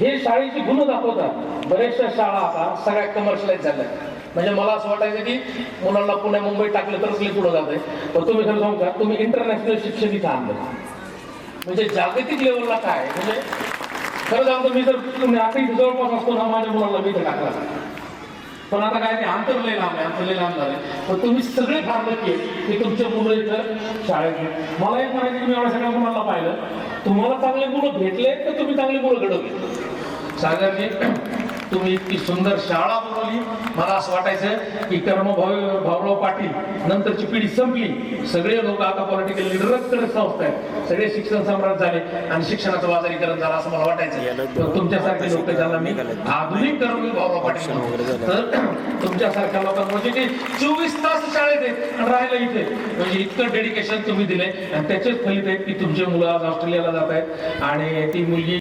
हे शाळेची गुण दाखवतात. बऱ्याचशा शाळा आता सगळ्या कमर्शियलाइज झाल्या म्हणजे मला असं वाटायचं की मुलांना पुण्या मुंबईत टाकलं तरच मी पुढे आहे पण तुम्ही खरं सांगता का? तुम्ही इंटरनॅशनल शिक्षण इथं आणलं म्हणजे जागतिक लेवलला काय? म्हणजे खरं सांगतो मी जर तुम्ही आता इथे जवळपास असतो ना माझ्या मुलाला मी इथे टाकला. पण आता काय ते अंतर लय लांब आहे अंतर लय लांब झाले. पण तुम्ही सगळे फार नक्की की तुमचे मुलं इथं शाळेत मला एक म्हणायचं की मी एवढ्या सगळ्या मुलांना पाहिलं. तुम्हाला चांगले मुलं भेटले तर तुम्ही चांगले मुलं घडवले? सागरजी तुम्ही इतकी सुंदर शाळा बनवली. मला असं वाटायचं की कर्मभाऊ भाऊराव पाटील नंतरची पिढी संपली. सगळे लोक आता पॉलिटिकल लिडरकडे संस्था आहेत. सगळे शिक्षण सम्राट झाले आणि शिक्षणाचं बाजारीकरण झालं असं मला वाटायचं. तुमच्यासारखे लोक ज्यांना मी आधुनिक कर्मवीर भाऊराव पाटील. तर तुमच्यासारख्या लोकांना म्हणजे ते चोवीस तास शाळेत आहेत आणि राहायला इथे. म्हणजे इतकं डेडिकेशन तुम्ही दिले आणि त्याचेच फलित आहेत की तुमचे मुलं आज ऑस्ट्रेलियाला जात आहेत. आणि ती मुलगी